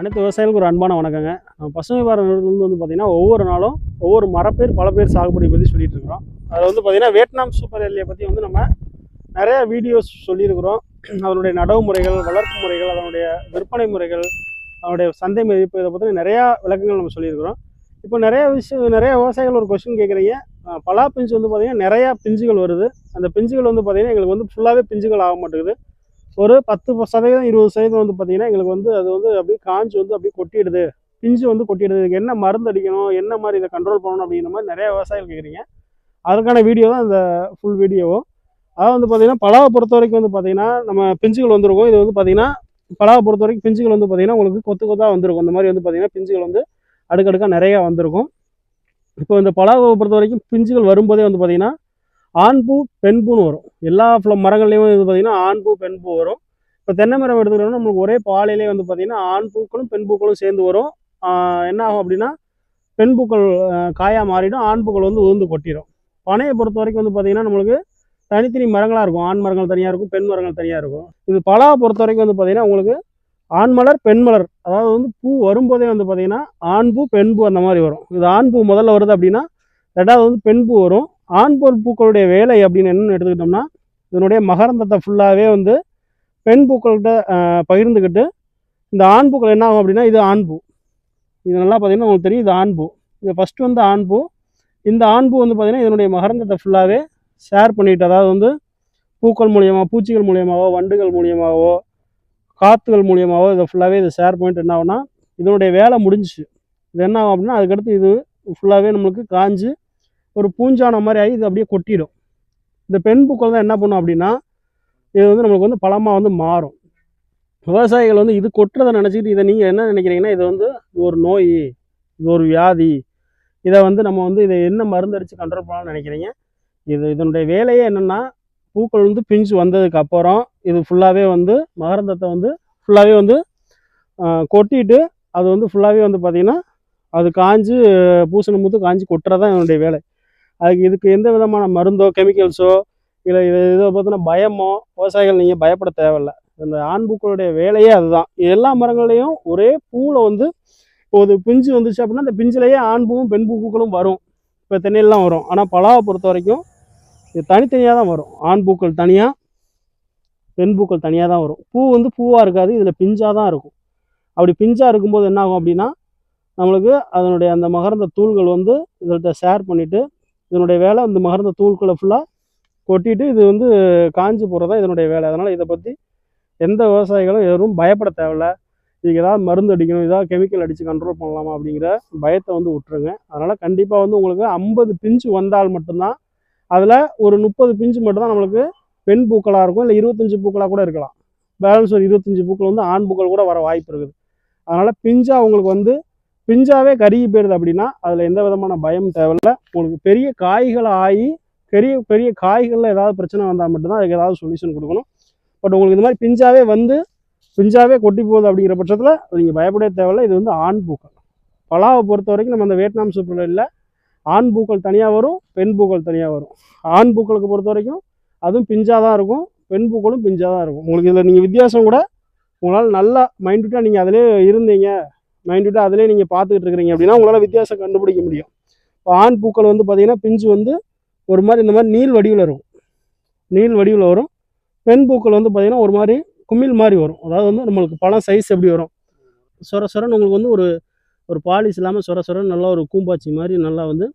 அனைத்து விவசாயிகளுக்கு ஒரு அன்பான வணக்கங்க. நம்ம பசுமை பாரத நிறுவனத்துல வந்து பார்த்தீங்கன்னா ஒவ்வொரு நாளும் ஒவ்வொரு மரப்பேர் பல பேர் சாகுபடி பற்றி சொல்லிட்டு இருக்கிறோம். அதில் வந்து பார்த்திங்கன்னா வியட்நாம் சூப்பர் எல்லியை பற்றி வந்து நம்ம நிறைய வீடியோஸ் சொல்லியிருக்கிறோம். அதனுடைய நடவு முறைகள் வளர்ப்பு முறைகள் அதனுடைய விற்பனை முறைகள் அதனுடைய சந்தை மதிப்பு இதை பற்றி நிறையா விளக்கங்கள் நம்ம சொல்லியிருக்கிறோம். இப்போ நிறையா விஷயம் நிறைய விவசாயிகள் ஒரு கொஸ்டின் கேட்குறீங்க பலா பிஞ்சு வந்து பார்த்திங்கன்னா நிறையா பிஞ்சுகள் வருது. அந்த பிஞ்சுகள் வந்து பார்த்திங்கன்னா எங்களுக்கு வந்து ஃபுல்லாகவே பிஞ்சுகள் ஆக மாட்டேங்குது. ஒரு பத்து சதவீதம் இருபது சதவீதம் வந்து பார்த்தீங்கன்னா எங்களுக்கு வந்து அது வந்து அப்படியே காஞ்சு வந்து அப்படியே கொட்டிடுது. பிஞ்சு வந்து கொட்டிடுது. இதுக்கு என்ன மருந்து அடிக்கணும் என்ன மாதிரி இதை கண்ட்ரோல் பண்ணணும் அப்படிங்கிற மாதிரி நிறைய விவசாயிகள் கேட்குறீங்க அதுக்கான வீடியோ தான் இந்த ஃபுல் வீடியோவும் அதாவது வந்து பார்த்தீங்கன்னா பலாவை பொறுத்த வரைக்கும் வந்து பார்த்தீங்கன்னா நம்ம பிஞ்சுகள் வந்திருக்கும். இது வந்து பார்த்தீங்கன்னா பலாவை பொறுத்த வரைக்கும் பிஞ்சுகள் வந்து பார்த்தீங்கன்னா உங்களுக்கு கொத்து கொத்தாக வந்திருக்கும். இந்த மாதிரி வந்து பார்த்தீங்கன்னா பிஞ்சுகள் வந்து அடுக்கடுக்காக நிறையா வந்திருக்கும். இப்போ இந்த பலாவை பொறுத்த வரைக்கும் பிஞ்சுகள் வரும்போதே வந்து பார்த்தீங்கன்னா ஆண் பூ பெண் பூன்னு வரும். எல்லா ஃப்ள மரங்கள்லையும் வந்து பார்த்தீங்கன்னா ஆண் பூ பெண் பூ வரும். இப்போ தென்னை மரம் எடுத்துக்கிட்டோம்னா நம்மளுக்கு ஒரே பாலையிலே வந்து பார்த்திங்கன்னா ஆண் பூக்களும் பெண் பூக்களும் சேர்ந்து வரும். என்ன ஆகும் அப்படின்னா பெண் பூக்கள் காயாக மாறிடும். ஆண் பூக்கள் வந்து உதிர்ந்து கொட்டிடும் பனையை பொறுத்த வரைக்கும் வந்து பார்த்தீங்கன்னா நம்மளுக்கு தனித்தனி மரங்களாக இருக்கும். ஆண் மரங்கள் தனியாக இருக்கும் பெண் மரங்கள் தனியாக இருக்கும். இது பலாவை பொறுத்த வரைக்கும் வந்து பார்த்திங்கன்னா உங்களுக்கு ஆண் மலர் பெண் மலர் அதாவது வந்து பூ வரும்போதே வந்து பார்த்திங்கன்னா ஆண் பூ பெண் பூ அந்த மாதிரி வரும். இது ஆண் பூ முதல்ல வருது அப்படின்னா ரெண்டாவது வந்து பெண் பூ வரும். ஆண் பூக்களுடைய வேலை அப்படின்னு என்னன்னு எடுத்துக்கிட்டோம்னா இதனுடைய மகரந்தத்தை ஃபுல்லாகவே வந்து பெண் பூக்கள்கிட்ட பகிர்ந்துக்கிட்டு இந்த ஆண் பூக்கள் என்ன ஆகும் அப்படின்னா இது ஆண் பூ. இது நல்லா பார்த்தீங்கன்னா உங்களுக்கு தெரியும் இது ஆண் பூ. இது ஃபஸ்ட்டு வந்து ஆண் பூ. இந்த ஆண் பூ வந்து பார்த்திங்கன்னா இதனுடைய மகரந்தத்தை ஃபுல்லாகவே ஷேர் பண்ணிட்டு அதாவது வந்து பூக்கள் மூலியமாக பூச்சிகள் மூலியமாகவோ வண்டுகள் மூலியமாகவோ காற்றுகள் மூலியமாகவோ இதை ஃபுல்லாகவே இதை ஷேர் பண்ணிட்டு என்ன ஆகும்னா இதனுடைய வேலை முடிஞ்சிச்சு. இது என்ன ஆகும் அப்படின்னா அதுக்கடுத்து இது ஃபுல்லாகவே நம்மளுக்கு காஞ்சு ஒரு பூஞ்சான மாதிரி ஆகி இது அப்படியே கொட்டிடும். இந்த பெண் பூக்கள் தான் என்ன பண்ணும் அப்படின்னா இது வந்து நம்மளுக்கு வந்து பழமாக வந்து மாறும். விவசாயிகள் வந்து இது கொட்டுறதை நினச்சிக்கிட்டு இதை நீங்கள் என்ன நினைக்கிறீங்கன்னா இது வந்து இது ஒரு நோய் இது ஒரு வியாதி. இதை வந்து நம்ம வந்து இதை என்ன மருந்து அடித்து கண்ட்ரோல் பண்ணலாம்னு நினைக்கிறீங்க? இது இதனுடைய வேலையே என்னென்னா பூக்கள் வந்து பிஞ்சு வந்ததுக்கு அப்புறம் இது ஃபுல்லாகவே வந்து மகரந்தத்தை வந்து ஃபுல்லாகவே வந்து கொட்டிட்டு அது வந்து ஃபுல்லாகவே வந்து பார்த்திங்கன்னா அது காஞ்சு பூசணி முத்து காஞ்சி கொட்டுறதான் என்னுடைய வேலை. அதுக்கு இதுக்கு எந்த விதமான மருந்தோ கெமிக்கல்ஸோ இல்லை இது இதை பார்த்தோன்னா பயமோ விவசாயிகள் நீங்கள் பயப்பட தேவையில்லை. இந்த ஆண் பூக்களுடைய வேலையே அதுதான். எல்லா மரங்கள்லையும் ஒரே பூவில் வந்து இப்போ ஒரு பிஞ்சு வந்துச்சு அப்படின்னா அந்த பிஞ்சிலேயே ஆண் பூவும் பெண் பூக்களும் வரும். இப்போ தென்னையிலாம் வரும். ஆனால் பலாவை பொறுத்த வரைக்கும் இது தனித்தனியாக தான் வரும். ஆண் பூக்கள் தனியாக பெண் பூக்கள் தனியாக தான் வரும். பூ வந்து பூவாக இருக்காது இதில் பிஞ்சாக தான் இருக்கும். அப்படி பிஞ்சாக இருக்கும்போது என்ன ஆகும் அப்படின்னா நம்மளுக்கு அதனுடைய அந்த மகரந்த தூள்கள் வந்து இதள்கிட்ட ஷேர் பண்ணிவிட்டு இதனுடைய வேலை இந்த மகர்ந்த தூள்களை ஃபுல்லாக கொட்டிட்டு இது வந்து காஞ்சி போகிறது தான் இதனுடைய வேலை. அதனால் இதை பற்றி எந்த விவசாயிகளும் எதுவும் பயப்பட தேவையில்ல. இதுக்கு ஏதாவது மருந்து அடிக்கணும் ஏதாவது கெமிக்கல் அடித்து கண்ட்ரோல் பண்ணலாமா அப்படிங்கிற பயத்தை வந்து விட்டுருங்க. அதனால் கண்டிப்பாக வந்து உங்களுக்கு ஐம்பது பிஞ்சு வந்தால் மட்டும்தான் அதில் ஒரு முப்பது பிஞ்சு மட்டும்தான் நம்மளுக்கு பெண் பூக்களாக இருக்கும். இல்லை இருபத்தஞ்சி பூக்களாக கூட இருக்கலாம். பேலன்ஸ் ஒரு இருபத்தஞ்சி பூக்கள் வந்து ஆண் பூக்கள் கூட வர வாய்ப்பு இருக்குது. அதனால் பிஞ்சாக உங்களுக்கு வந்து பிஞ்சாவே கருகி போயிடுது அப்படின்னா அதில் எந்த விதமான பயம் தேவையில்ல. உங்களுக்கு பெரிய காய்கள் ஆகி பெரிய பெரிய காய்களில் ஏதாவது பிரச்சனை வந்தால் மட்டும்தான் அதுக்கு ஏதாவது சொல்யூஷன் கொடுக்கணும். பட் உங்களுக்கு இந்த மாதிரி பிஞ்சாவே வந்து பிஞ்சாவே கொட்டி போகுது அப்படிங்கிற பட்சத்தில் நீங்கள் பயப்பட தேவையில்லை. இது வந்து ஆண் பூக்கள். பலாவை பொறுத்த வரைக்கும் நம்ம அந்த வியட்நாம் சூப்பரில் இல்லை. ஆண் பூக்கள் தனியாக வரும் பெண் பூக்கள் தனியாக வரும். ஆண் பூக்களுக்கு பொறுத்த வரைக்கும் அதுவும் பிஞ்சாக தான் இருக்கும் பெண் பூக்களும் பிஞ்சாக தான் இருக்கும். உங்களுக்கு இதில் நீங்கள் வித்தியாசம் கூட உங்களால் நல்லா மைண்ட்விட்டாக நீங்கள் அதிலே இருந்தீங்க. மைண்ட்விட்டாக அதிலே நீங்கள் பார்த்துக்கிட்டு இருக்கிறீங்க. அப்படின்னா உங்களால் வித்தியாசம் கண்டுபிடிக்க முடியும். இப்போ ஆண் பூக்கள் வந்து பார்த்தீங்கன்னா பிஞ்சு வந்து ஒரு மாதிரி இந்த மாதிரி நீள் வடிவில் இருக்கும் நீள் வடிவில் வரும். பெண் பூக்கள் வந்து பார்த்திங்கன்னா ஒரு மாதிரி குமிழ் மாதிரி வரும். அதாவது வந்து நம்மளுக்கு பழம் சைஸ் எப்படி வரும்? சொர சொரன்னு உங்களுக்கு வந்து ஒரு ஒரு பாலிஷ் இல்லாமல் சொர சொரன்னு நல்லா ஒரு கூம்பாச்சி மாதிரி நல்லா வந்து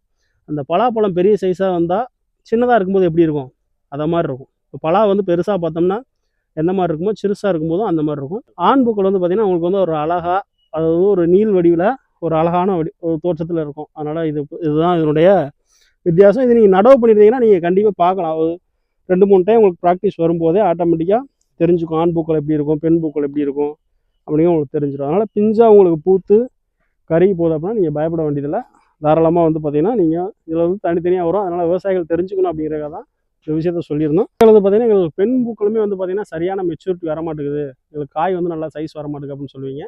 அந்த பலாப்பழம் பெரிய சைஸாக வந்தால் சின்னதாக இருக்கும்போது எப்படி இருக்கும்? அதை மாதிரி இருக்கும். இப்போ பலா வந்து பெருசாக பார்த்தோம்னா எந்த மாதிரி இருக்குமோ சிறுசாக இருக்கும்போதும் அந்த மாதிரி இருக்கும். ஆண் பூக்கள் வந்து பார்த்திங்கன்னா உங்களுக்கு வந்து ஒரு அழகாக அதாவது ஒரு நீள் வடிவில் ஒரு அழகான வடி ஒரு தோற்றத்தில் இருக்கும். அதனால் இது இதுதான் இதனுடைய வித்தியாசம். இது நீங்கள் நடவு பண்ணியிருந்தீங்கன்னா நீங்கள் கண்டிப்பாக பார்க்கலாம். ஒரு ரெண்டு மூணு டைம் உங்களுக்கு ப்ராக்டிஸ் வரும்போதே ஆட்டோமேட்டிக்காக தெரிஞ்சுக்கும். ஆண் பூக்கள் எப்படி இருக்கும் பெண் பூக்கள் எப்படி இருக்கும் அப்படின்னு உங்களுக்கு தெரிஞ்சிடும். அதனால் பிஞ்சாக உங்களுக்கு பூத்து கருகி போகுது அப்படின்னா நீங்கள் பயப்பட வேண்டியதில்லை. தாராளமாக வந்து பார்த்தீங்கன்னா நீங்கள் இதில் வந்து தனித்தனியாக வரும். அதனால் விவசாயிகள் தெரிஞ்சுக்கணும் அப்படிங்கிறத தான் இந்த விஷயத்த சொல்லியிருந்தோம். இதில் வந்து பார்த்தீங்கன்னா எங்களுக்கு பெண் பூக்களுமே வந்து பார்த்தீங்கன்னா சரியான மெச்சூரிட்டி வர மாட்டேங்குது எங்களுக்கு காய் வந்து நல்லா சைஸ் வர மாட்டேங்குது அப்படின்னு சொல்லுவீங்க.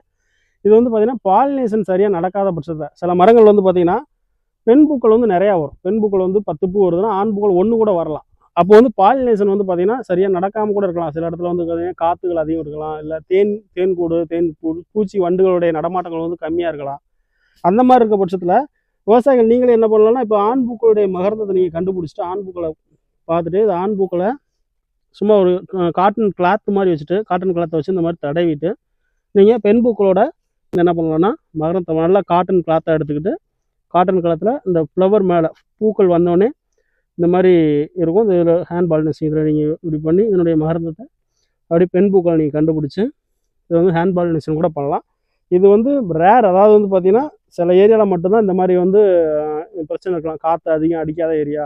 இது வந்து பார்த்தீங்கன்னா பாலினேஷன் சரியாக நடக்காத பட்சத்தில். சில மரங்கள் வந்து பார்த்தீங்கன்னா பெண் பூக்கள் வந்து நிறையா வரும். பெண் பூக்கள் வந்து பத்து பூ வருதுன்னா ஆண் பூக்கள் ஒன்று கூட வரலாம். அப்போ வந்து பாலினேஷன் வந்து பார்த்திங்கன்னா சரியாக நடக்காமல் கூட இருக்கலாம். சில இடத்துல வந்து பார்த்தீங்கன்னா காற்றுகள் அதிகம் இருக்கலாம். இல்லை தேன் தேன் கூடு தேன் கூடு பூச்சி வண்டுகளுடைய நடமாட்டங்கள் வந்து கம்மியாக இருக்கலாம். அந்த மாதிரி இருக்க பட்சத்தில் விவசாயிகள் நீங்களே என்ன பண்ணலாம்னா இப்போ ஆண் பூக்களுடைய மகரந்தத்தை நீங்கள் கண்டுபிடிச்சிட்டு ஆண் பூக்களை பார்த்துட்டு இது ஆண் பூக்களை சும்மா ஒரு காட்டன் கிளாத் மாதிரி வச்சுட்டு காட்டன் கிளாத்தை வச்சு இந்த மாதிரி தடவிட்டு நீங்கள் பெண் பூக்களோட என்ன பண்ணலாம்னா மகரத்தை நல்லா காட்டன் கிளாத்தை எடுத்துக்கிட்டு காட்டன் கிளாத்தில் இந்த ஃப்ளவர் மேலே பூக்கள் வந்தோடனே இந்த மாதிரி இருக்கும். இதில் ஹேண்ட் பால்னஸ் இதில் நீங்கள் இப்படி பண்ணி இதனுடைய மகரந்தத்தை அப்படியே பெண் பூக்களை நீங்கள் கண்டுபிடிச்சி இது வந்து ஹேண்ட் பாலினேஷன் கூட பண்ணலாம். இது வந்து ரேர் அதாவது வந்து பார்த்திங்கன்னா சில ஏரியாவில் மட்டும்தான் இந்த மாதிரி வந்து பிரச்சனை இருக்கலாம். காற்று அதிகம் அடிக்காத ஏரியா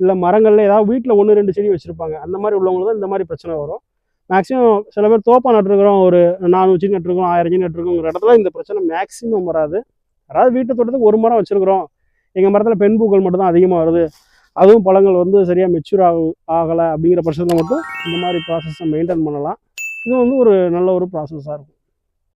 இல்லை மரங்கள்ல ஏதாவது வீட்டில் ஒன்று ரெண்டு செடி வச்சுருப்பாங்க. அந்த மாதிரி உள்ளவங்களுக்கு தான் இந்த மாதிரி பிரச்சனை வரும். மேக்ஸிமம் சில பேர் தோப்பா நட்டுருக்குறோம் ஒரு நானூறு செடி நட்டுருக்கோம் ஆயிரம் செடி நட்டுருக்கோங்கிற இடத்துல இந்த பிரச்சனை மேக்ஸிமம் வராது. அதாவது வீட்டு தோட்டத்துக்கு ஒரு மரம் வச்சுருக்குறோம். எங்கள் மரத்தில் பெண் பூக்கள் மட்டும் தான் அதிகமாக வருது. அதுவும் பழங்கள் வந்து சரியாக மெச்சூர் ஆக ஆகலை அப்படிங்கிற பட்சத்தில் மட்டும் இந்த மாதிரி ப்ராசஸை மெயின்டைன் பண்ணலாம். இது வந்து ஒரு நல்ல ஒரு ப்ராசஸாக இருக்கும்.